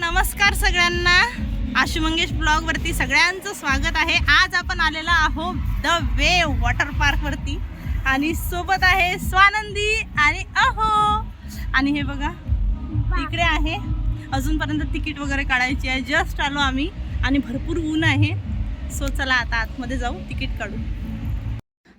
नमस्कार सगळ्यांना. आशु मंगेश ब्लॉगवरती सगळ्यांचं स्वागत आहे. आज आपण आलेलो आहोत द वे वॉटर पार्कवरती आणि सोबत आहे स्वानंदी आणि अहो. आणि हे बघा इकडे आहे. अजूनपर्यंत तिकीट वगैरे काढायची आहे. जस्ट आलो आम्ही आणि भरपूर ऊन आहे. सो चला आता आतमध्ये जाऊ तिकीट काढू.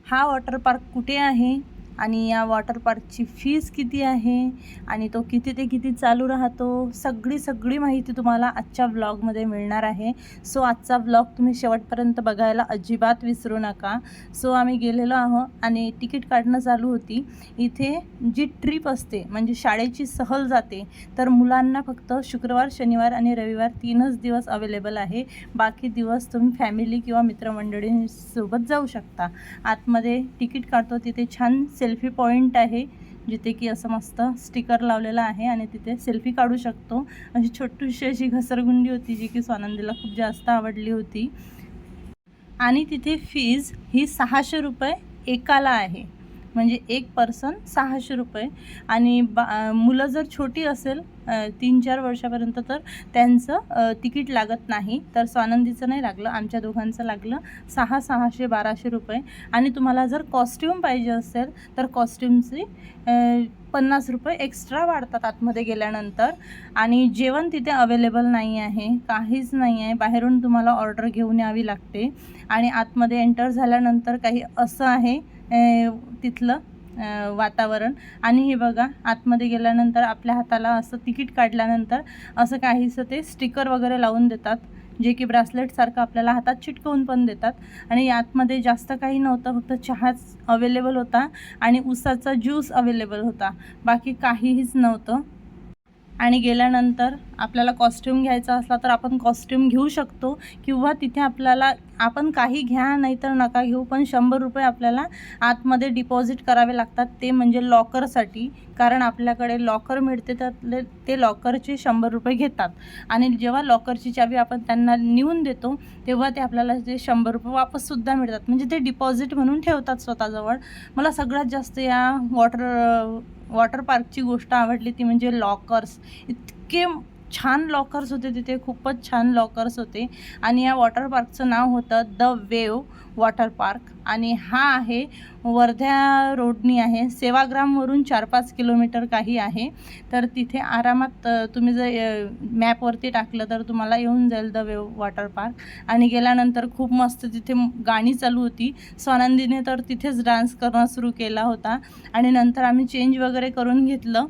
हा वॉटर पार्क कुठे आहे? आणि या वॉटर पार्कची फीस किती आहे? आणि तो किती ते किती चालू राहतो? सगळी सगळी माहिती तुम्हाला आजच्या व्लॉगमध्ये मिळणार आहे. सो आजचा व्लॉग तुम्ही शेवटपर्यंत बघायला अजिबात विसरू नका. सो आम्ही गेलेलो आहोत आणि तिकीट काढणं चालू होती. इथे जी ट्रिप असते म्हणजे शाळेची सहल जाते तर मुलांना फक्त शुक्रवार शनिवार आणि रविवार तीनच दिवस अवेलेबल आहे. बाकी दिवस तुम्ही फॅमिली किंवा मित्रमंडळींसोबत जाऊ शकता. आतमध्ये तिकीट काढतो तिथे छान सेल्फी पॉईंट आहे जिथे की असं मस्त स्टिकर लावलेलं आहे आणि तिथे सेल्फी काढू शकतो. अशी छोटीशी अशी घसरगुंडी होती जी की स्वानंदीला खूप जास्त आवडली होती. आणि तिथे फीज ही सहाशे रुपये एकाला आहे. म्हणजे एक पर्सन सहाशे रुपये. आणि बा मुलं जर छोटी असेल तीन चार वर्षापर्यंत तर त्यांचं तिकीट लागत नाही. तर स्वानंदीचं नाही लागलं आमच्या दोघांचं लागलं सहा सहाशे बाराशे रुपये. आणि तुम्हाला जर कॉस्ट्यूम पाहिजे असेल तर कॉस्ट्युमची पन्नास रुपये एक्स्ट्रा वाढतात आतमध्ये गेल्यानंतर. आणि जेवण तिथे अवेलेबल नाही आहे काहीच नाही आहे. बाहेरून तुम्हाला ऑर्डर घेऊन यावी लागते. आणि आतमध्ये एंटर झाल्यानंतर काही असं आहे तिथलं वातावरण. आणि हे बघा आतमध्ये गेल्यानंतर आपल्या हाताला असं तिकीट काढल्यानंतर असं काहीसं ते स्टिकर वगैरे लावून देतात जे की ब्रासलेटसारखं आपल्याला हातात चिटकवून पण देतात. आणि आतमध्ये जास्त काही नव्हतं फक्त चहाच अवेलेबल होता आणि उसाचा ज्यूस अवेलेबल होता. बाकी काहीहीच नव्हतं. आणि गेल्यानंतर आपल्याला कॉस्ट्यूम घ्यायचा असला तर आपण कॉस्ट्यूम घेऊ शकतो. किंवा तिथे आपल्याला आपण काही घ्या नाहीतर नका घेऊ पण शंभर रुपये आपल्याला आतमध्ये डिपॉझिट करावे लागतात. ते म्हणजे लॉकरसाठी कारण आपल्याकडे लॉकर मिळते त्यातले ते लॉकरचे शंभर रुपये घेतात. आणि जेव्हा लॉकरची चावी आपण त्यांना नेऊन देतो तेव्हा ते आपल्याला ते शंभर रुपये वापससुद्धा मिळतात. म्हणजे ते डिपॉझिट म्हणून ठेवतात स्वतःजवळ. मला सगळ्यात जास्त या वॉटर वॉटर पार्कची गोष्ट आवडली ती म्हणजे लॉकर्स इतके छान लॉकर्स होते तिथे खूपच छान लॉकर्स होते. आणि या वॉटर पार्कचं नाव होतं द वेव वॉटर पार्क आणि हा आहे वर्ध्या रोडनी आहे. सेवाग्रामवरून चार पाच किलोमीटर काही आहे. तर तिथे आरामात तुम्ही जर मॅपवरती टाकलं तर तुम्हाला येऊन जाईल द वेव वॉटर पार्क आणि गेल्यानंतर खूप मस्त तिथे गाणी चालू होती. स्वानंदीने तर तिथेच डान्स करणं सुरू केला होता. आणि नंतर आम्ही चेंज वगैरे करून घेतलं.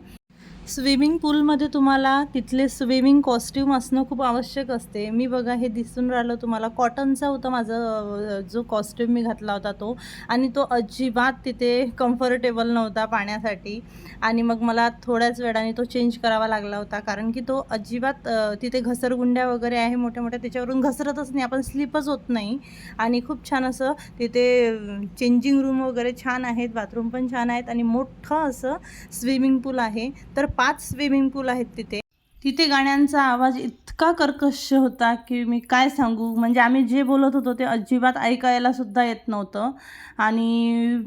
स्विमिंग पूलमध्ये तुम्हाला तिथले स्विमिंग कॉस्ट्यूम असणं खूप आवश्यक असते. मी बघा हे दिसून राहिलं तुम्हाला. कॉटनचा होता माझं जो कॉस्ट्यूम मी घातला होता तो. आणि तो अजिबात तिथे कम्फर्टेबल नव्हता पाण्यासाठी. आणि मग मला थोड्याच वेळाने तो चेंज करावा लागला होता. कारण की तो अजिबात तिथे घसरगुंड्या वगैरे आहे मोठ्या मोठ्या त्याच्यावरून घसरतच नाही. आपण स्लिपच होत नाही. आणि खूप छान असं तिथे चेंजिंग रूम वगैरे छान आहेत. बाथरूम पण छान आहेत. आणि मोठं असं स्विमिंग पूल आहे. तर पाच स्विमिंग पूल आहेत तिथे. तिथे गाण्यांचा आवाज इतका कर्कश होता की मी काय सांगू? म्हणजे आम्ही जे बोलत होतो ते अजिबात ऐकायला सुद्धा येत नव्हतं. आणि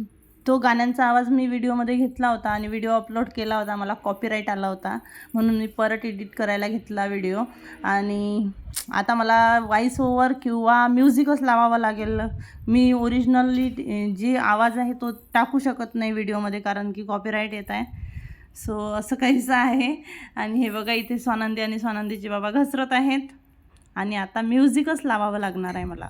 तो गाण्यांचा आवाज मी व्हिडिओमध्ये घेतला होता आणि व्हिडिओ अपलोड केला होता. मला कॉपीराईट आला होता. म्हणून मी परत एडिट करायला घेतला व्हिडिओ. आणि आता मला व्हॉइस ओवर किंवा म्युझिकच लावावं लागेल. मी ओरिजिनली जे आवाज आहे तो टाकू शकत नाही व्हिडिओमध्ये कारण की कॉपीराईट येत आहे. सो असं काहीसं आहे. आणि हे बघा इथे स्वानंदी आणि स्वानंदीचे बाबा घसरत आहेत. आणि आता म्युझिकच लावावं लागणार आहे मला.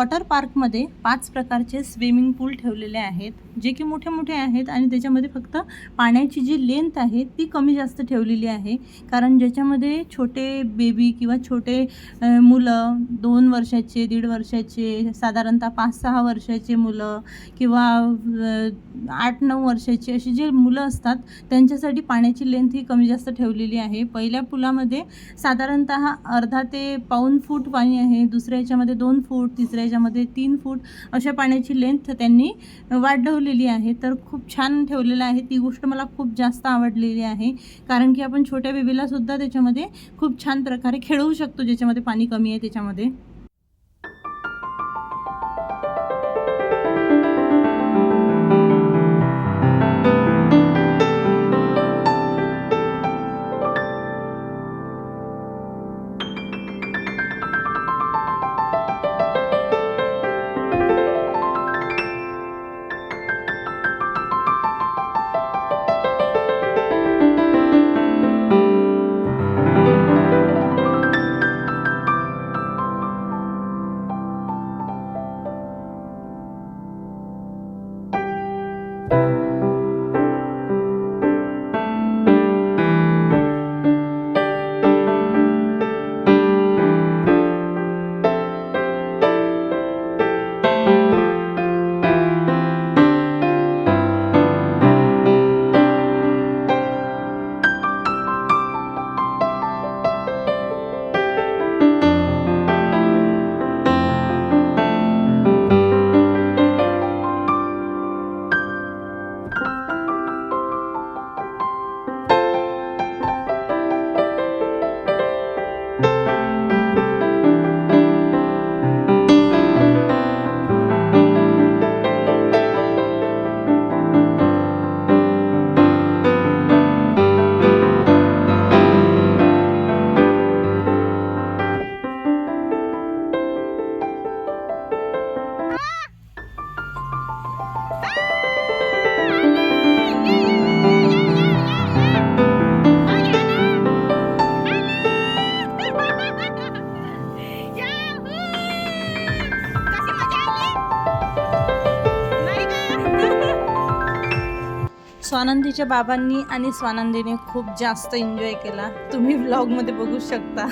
वॉटर पार्कमध्ये पाच प्रकारचे स्विमिंग पूल ठेवलेले आहेत जे की मोठे मोठे आहेत आणि त्याच्यामध्ये फक्त पाण्याची जी लेंथ आहे ती कमी जास्त ठेवलेली आहे. कारण ज्याच्यामध्ये छोटे बेबी किंवा छोटे मुलं दोन वर्षाचे दीड वर्षाचे साधारणतः पाच सहा वर्षाचे मुलं किंवा आठ नऊ वर्षाची अशी जे मुलं असतात त्यांच्यासाठी पाण्याची लेंथ ही कमी जास्त ठेवलेली आहे. पहिल्या पुलामध्ये साधारणतः अर्धा ते पाऊन फूट पाणी आहे दुसऱ्या याच्यामध्ये दोन फूट तिसऱ्या त्याच्यामध्ये तीन फूट अशा पाण्याची लेंथ त्यांनी वाढवलेली आहे. तर खूप छान ठेवलेलं आहे. ती गोष्ट मला खूप जास्त आवडलेली आहे. कारण की आपण छोट्या बेबीलासुद्धा त्याच्यामध्ये खूप छान प्रकारे खेळवू शकतो ज्याच्यामध्ये पाणी कमी आहे त्याच्यामध्ये. स्वानंदीच्या बाबांनी आणि स्वानंदीने खूप जास्त एन्जॉय केला. तुम्ही व्लॉगमध्ये बघू शकता.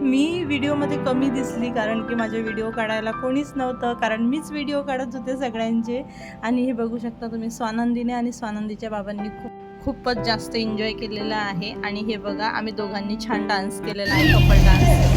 मी व्हिडिओमध्ये कमी दिसली कारण की माझे व्हिडिओ काढायला कोणीच नव्हतं. कारण मीच व्हिडिओ काढत होते सगळ्यांचे. आणि हे बघू शकता तुम्ही स्वानंदीने आणि स्वानंदीच्या बाबांनी खूप खूपच जास्त एन्जॉय केलेला आहे. आणि हे बघा आम्ही दोघांनी छान डान्स केलेला आहे कपल डान्स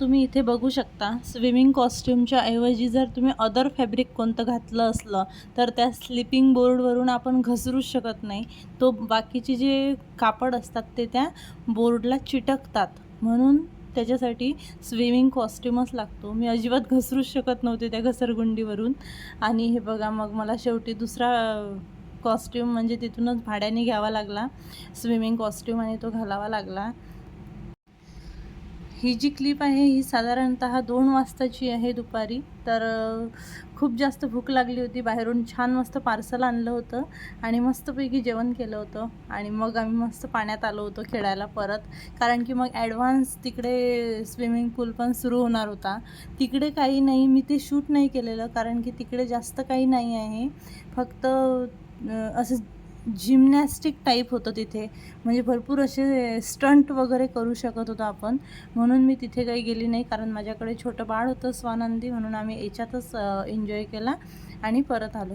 तुम्ही इथे बघू शकता स्विमिंग कॉस्ट्युमच्या ऐवजी जर तुम्ही अदर फॅब्रिक कोणतं घातलं असलं तर त्या स्लिपिंग बोर्डवरून आपण घसरूच शकत नाही. तो बाकीचे जे कापड असतात ते त्या बोर्डला चिटकतात. म्हणून त्याच्यासाठी स्विमिंग कॉस्ट्युमच लागतो. मी अजिबात घसरूच शकत नव्हते त्या घसरगुंडीवरून. आणि हे बघा मग मला शेवटी दुसरा कॉस्ट्युम म्हणजे तिथूनच भाड्याने घ्यावा लागला. स्विमिंग कॉस्ट्युम आणि तो घालावा लागला. ही जी क्लिप आहे ही साधारणतः दोन वाजताची आहे दुपारी. तर खूप जास्त भूक लागली होती. बाहेरून छान मस्त पार्सल आणलं होतं आणि मस्तपैकी जेवण केलं होतं. आणि मग आम्ही मस्त पाण्यात आलो होतो खेळायला परत. कारण की मग ॲडव्हान्स तिकडे स्विमिंग पूल पण सुरू होणार होता. तिकडे काही नाही मी ते शूट नाही केलेलं कारण की तिकडे जास्त काही नाही आहे. फक्त असं जिमनॅस्टिक टाईप होतं तिथे. म्हणजे भरपूर असे स्टंट वगैरे करू शकत होतो आपण. म्हणून मी तिथे काही गेली नाही कारण माझ्याकडे छोटं बाळ होतं स्वानंदी म्हणून आम्ही याच्यातच एन्जॉय केला आणि परत आलो.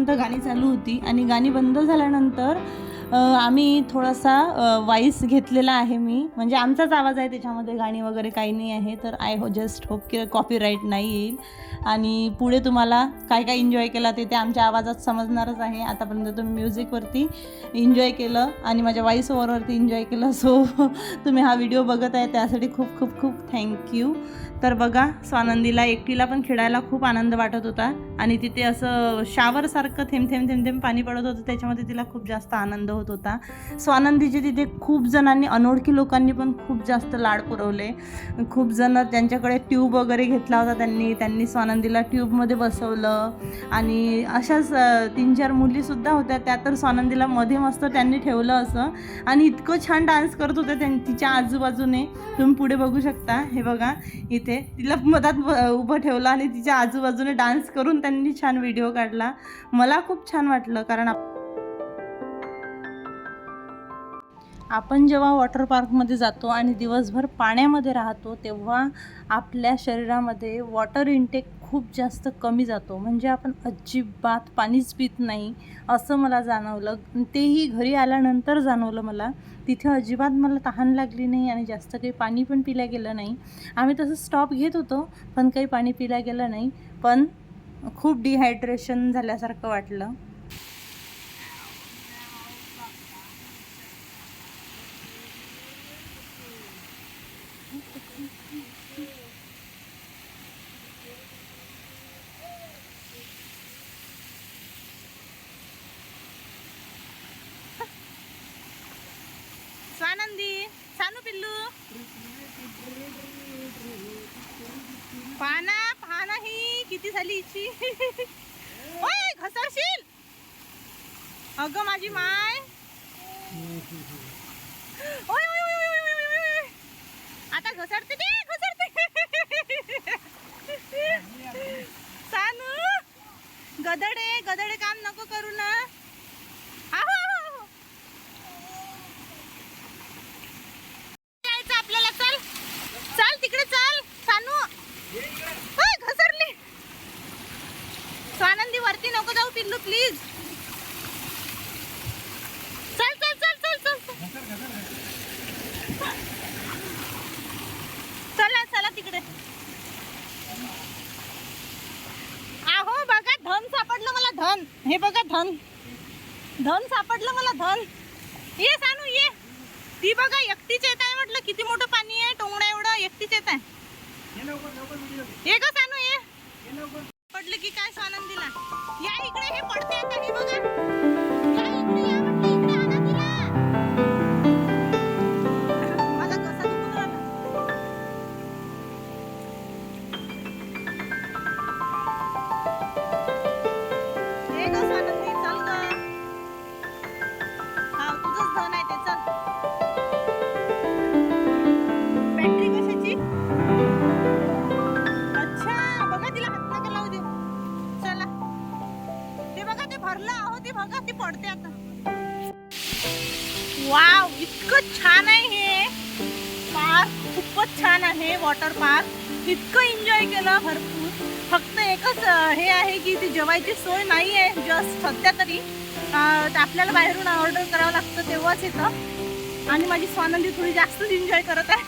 साडेतीनपर्यंत गाणी चालू होती आणि गाणी बंद झाल्यानंतर आम्ही थोडासा वाईस घेतलेला आहे मी. म्हणजे आमचाच आवाज आहे त्याच्यामध्ये गाणी वगैरे काही नाही आहे. तर आय हो जस्ट होप की कॉपीराईट नाही येईल. आणि पुढे तुम्हाला काय काय एन्जॉय केला ते ते आमच्या आवाजात समजणारच आहे. आतापर्यंत तुम्ही म्युझिकवरती एन्जॉय केलं आणि माझ्या वॉईस ओव्हरवरती एन्जॉय केलं. सो तुम्ही हा व्हिडिओ बघत आहे. त्यासाठी खूप खूप खूप थँक्यू तर बघा स्वानंदीला एकटीला पण खेळायला खूप आनंद वाटत होता. आणि तिथे असं शावरसारखं थेंब थेंब थेंब थेंब पाणी पडत होतं. त्याच्यामध्ये तिला खूप जास्त आनंद होत होता. स्वानंदीचे तिथे खूप जणांनी अनोळखी लोकांनी पण खूप जास्त लाड पुरवले. खूप जण त्यांच्याकडे ट्यूब वगैरे घेतला होता त्यांनी. त्यांनी स्वानंदीला ट्यूबमध्ये बसवलं. आणि अशाच तीन चार मुलीसुद्धा होत्या. त्या तर स्वानंदीला मध्ये मस्त त्यांनी ठेवलं असं. आणि इतकं छान डान्स करत होत्या त्यां तिच्या आजूबाजूने. तुम्ही पुढे बघू शकता. हे बघा इथे तिला मधात उभं ठेवलं आणि तिच्या आजूबाजूने डान्स करून त्यांनी छान व्हिडिओ काढला. मला खूप छान वाटलं कारण आपण जेव्हा वॉटर पार्कमध्ये जातो आणि दिवसभर पाण्यामध्ये राहतो तेव्हा आपल्या शरीरामध्ये वॉटर इनटेक खूप जास्त कमी जातो. म्हणजे आपण अजिबात पाणीच पित नाही असं मला जाणवलं. तेही घरी आल्यानंतर जाणवलं मला. तिथे अजिबात मला तहान लागली नाही आणि जास्त काही पाणी पण पिल्या गेलं नाही. आम्ही तसं स्टॉप घेत होतो पण काही पाणी पिल्या गेलं नाही. पण खूप डिहायड्रेशन झाल्यासारखं वाटलं. स्वानंदी पिल्लू? पाना पाना ही किती झाली हिची? ओय घसरशील? अगं माझी माय. ओय ओय ओय ओय ओय ओय ओय. आता घसरते ते घसरते. सानू गदडे गदडे काम नको करू ना आहो आहो, आहो यायचं आपल्याला चल चल तिकडे चल सानू ओय, घसरली स्वानंदी वरती नको जाऊ पिल्लू प्लीज चल चल चल चल चल चला. चला तिकडे. आहो बघा धन सापडलं मला धन. हे बघा धन. धन सापडलं मला धन. ये सानू ये. ती बघा एकटीच येत आहे म्हटलं किती मोठं पाणी आहे टोंगडा एवढं एकटीच येत आहे. ये ग सानू ये. चला. या इकडे हे पडते आता. इतकं छान आहे हे. पार्क खूपच छान आहे वॉटर पार्क इतकं एन्जॉय केलं भरपूर. फक्त एकच हे आहे की ती जेवायची सोय नाही आहे जस्ट सध्या तरी. आपल्याला बाहेरून ऑर्डर करावं लागतं तेव्हाच येतं. आणि माझी स्वानंदी थोडी जास्तच एन्जॉय करत आहे.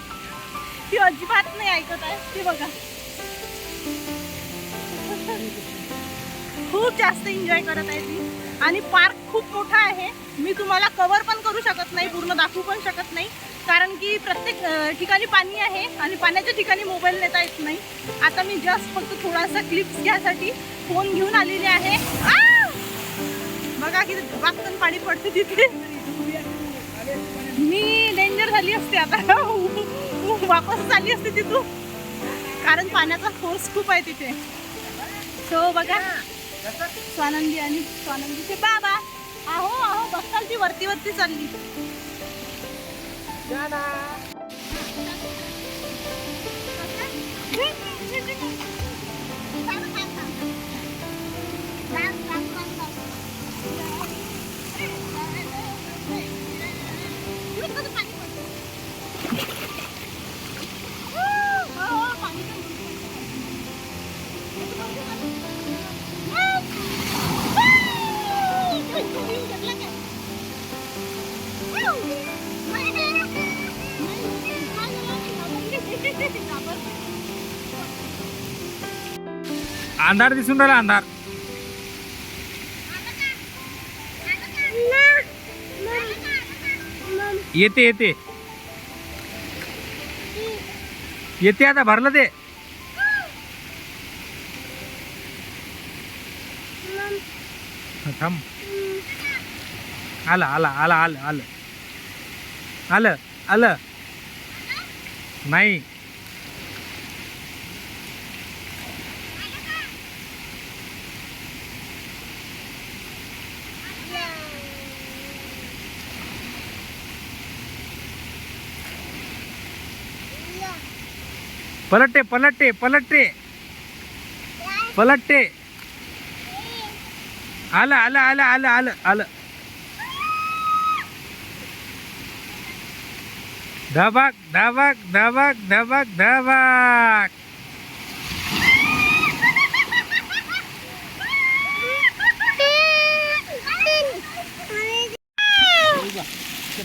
ती अजिबात नाही ऐकत आहे. ती बघा. खूप जास्त एन्जॉय करत आहे ती. आणि पार्क खूप मोठा आहे. मी तुम्हाला कवर पण करू शकत नाही पूर्ण दाखवू पण शकत नाही. कारण की प्रत्येक ठिकाणी पाणी आहे आणि पाण्याच्या ठिकाणी मोबाईल नेता येत नाही. आता मी जस्ट फक्त थोडासा क्लिप्स घ्यासाठी फोन घेऊन आलेले आहे. बघा की वाकन पाणी पडते तिथे. मी डेंजर झाली असते आता. वापस झाली असते तिथून. कारण पाण्याचा फोर्स खूप आहे तिथे. सो बघा. स्वानंदी आणि स्वानंदीचे बाबा. आहो आहो बघताल ती वरती वरती चालली. अंधार दिसून राहिला अंधार. येते येते. येते आता भरलं ते. थांब. आलं आलं आलं आलं आलं. आलं आलं. नाही. पलटते पलटते पलटते पलटते आलं आलं आलं आलं आलं आलं. धबाक धबाक धबाक धबाक धबाक.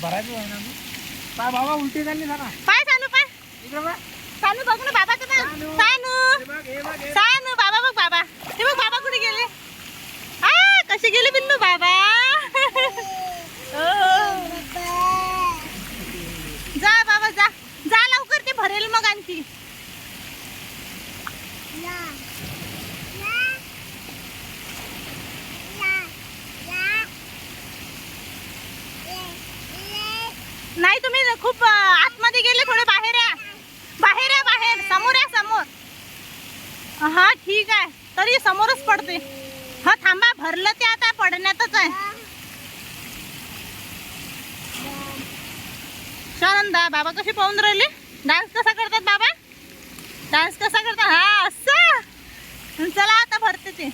भरायचं काय बाबा उलटी झाली ना पाय सानू पाय. इकडं बघ. सानू बघ ना बाबाचं बघ सानू. सानू हे बघ, हे बघ, हे बघ. सानू बाबा बघ बाबा हे बघ बाबा कुठे गेले आ कसे गेले बिन्नू बाबा ओ. जा बाबा जा जा लवकर ते भरेल मग आणखी नाही तुम्ही खूप अं, आतमध्ये गेले थोडे बाहेर या बाहेर या बाहेर समोर या समोर हा ठीक आहे तरी समोरच पडते हा थांबा भरलं ते आता पडण्यातच आहे शानंदा बाबा कशी पाहून राहिले डान्स कसा करतात बाबा डान्स कसा करतात हा असं चला आता भरते ते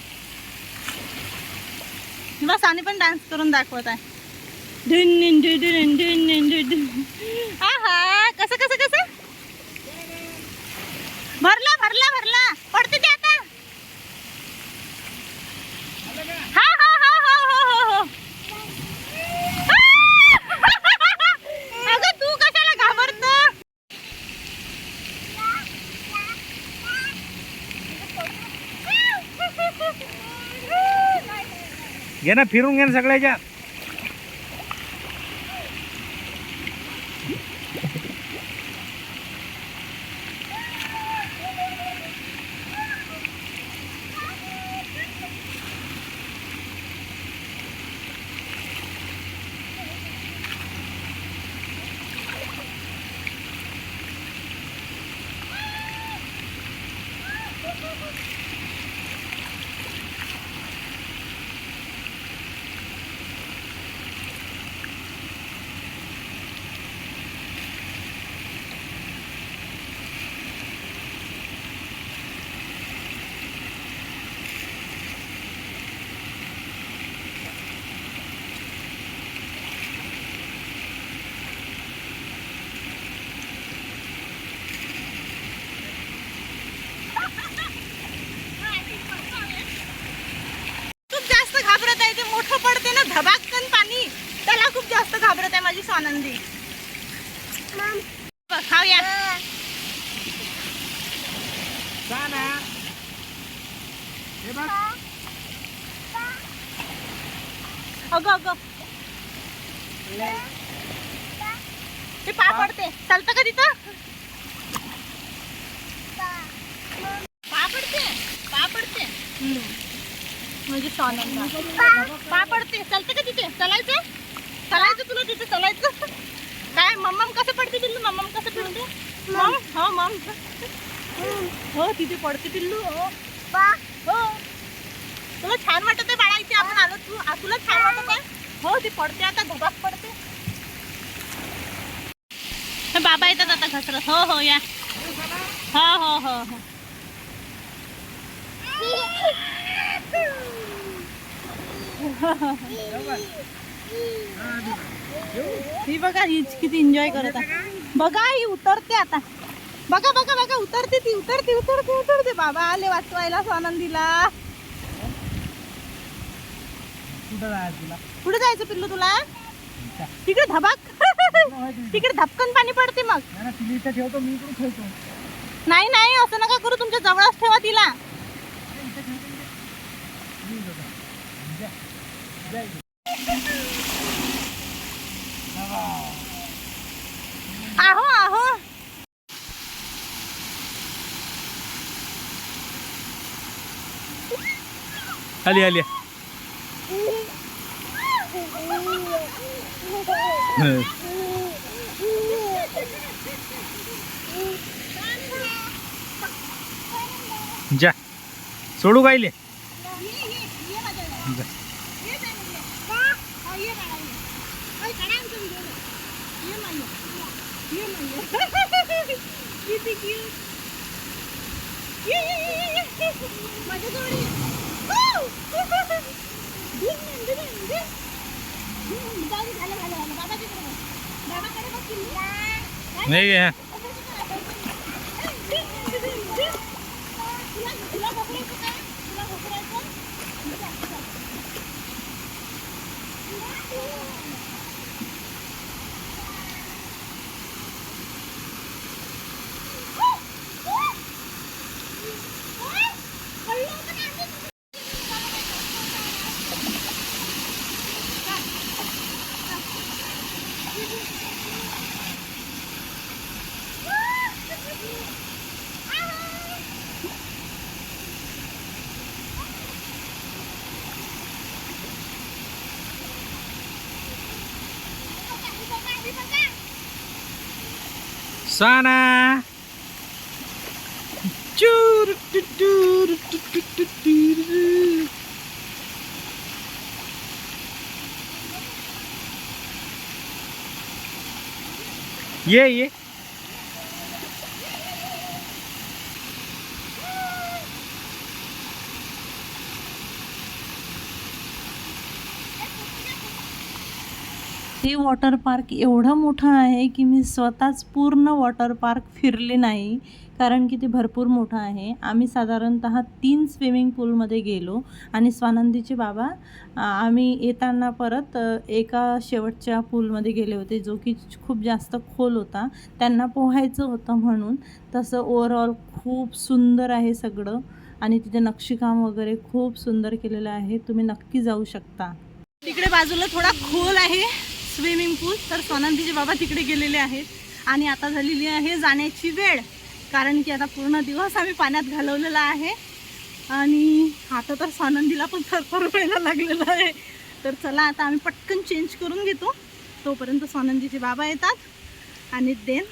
बस आणि पण डान्स करून दाखवत आहे. ढिन ढिन ढिन ढिन ढिन ढिन ढिन. आहा कसं कसं कसं? भरला भरला भरला. पडते ते आता हा हा हा हा हो हो हो अगं तू कशाला घाबरत घे ना फिरून घे ना सगळ्याच्या. बघ, खाऊया. हे अगं अगं. ते पा. पडते. चालतं का तिथं? म्हणजे स्वानंद. पा. पडते. चालतं का तिथे? चलायचं? चलायचं तुला तिथे चलायचं काय मम्मम कसं पडते पिल्लू? मम्मम कसं पडते? मम. हो मम. हो तिथे पडते पिल्लू हो. हो. तुला छान वाटत आहे बाळा इथे आपण आलो तू. तुला छान वाटत आहे? हो ती पडते आता धबाक पडते. हे बाबा येतात आता घसरत. हो हो या. हो. हो हो हो. ही बघा ही किती एन्जॉय करत आहे. बघा ही उतरते आता. बघा बघा बघा उतरते ती उतरते उतरते उतरते. बाबा आले वाचवायला स्वानंदीला. कुठं जायचं पिल्लू तुला? तिकडे धबाक. तिकडे धपकन पाणी पडते मग. ठेवतो मी ठेवतो नाही नाही असं नका करू तुमच्या जवळच ठेवा तिला. आहो आहो. आली आली. जा. सोडू गायले जा. किती cute. ये, ये, ये, ये, ये. माझ्याजवळ ये. Woo! दे, दे, दे, दे. हम्म, जाऊ दे, झालं, झालं, झालं. बाबाच्याकडे बघ. बाबाकडे बघ पिल्लू. काय? नाही घ्या दे, दे, दे, दे. तुला तुला घोकरायचं का? तुला घोकरायचं? चल, चल. साना चूर टू टूर टू टू टू टूर. ये ये हे वॉटर पार्क एवढं मोठं आहे की मी स्वतःच पूर्ण वॉटर पार्क फिरले नाही कारण की ते भरपूर मोठं आहे. आम्ही साधारणत तीन स्विमिंग पूलमध्ये गेलो आणि स्वानंदीचे बाबा आम्ही येताना परत एका शेवटच्या पूलमध्ये गेले होते जो की खूप जास्त खोल होता. त्यांना पोहायचं होतं म्हणून. तसं ओवरऑल खूप सुंदर आहे सगळं आणि तिथे नक्षीकाम वगैरे खूप सुंदर केलेलं आहे. तुम्ही नक्की जाऊ शकता. तिकडे बाजूला थोडा खोल आहे. स्विमिंग पूल तर सोनंदीचे बाबा तिकडे गेलेले आहेत. आणि आता झालेली आहे जाण्याची वेळ कारण की आता पूर्ण दिवस आम्ही पाण्यात घालवलेला आहे. आणि आता तर सोनंदीला पण थरथर व्हायला लागलेलं आहे. तर चला आता आम्ही पटकन चेंज करून घेतो. तोपर्यंत सोनंदीचे बाबा येतात आणि देन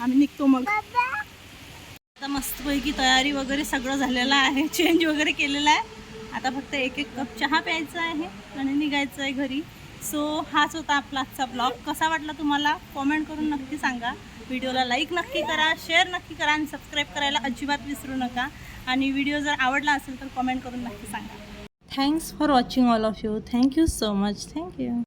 आम्ही निघतो मग. आता मस्तपैकी तयारी वगैरे सगळं झालेलं आहे. चेंज वगैरे केलेलं आहे. आता फक्त एक एक कप चहा प्यायचा आहे आणि निघायचं आहे घरी. सो हाच होता आपला आजचा ब्लॉग. कसा वाटला तुम्हाला? कॉमेंट करून नक्की सांगा. व्हिडिओला लाईक नक्की करा शेअर नक्की करा आणि सबस्क्राईब करायला अजिबात विसरू नका. आणि व्हिडिओ जर आवडला असेल तर कॉमेंट करून नक्की सांगा. Thanks for watching all of you thank you so much thank you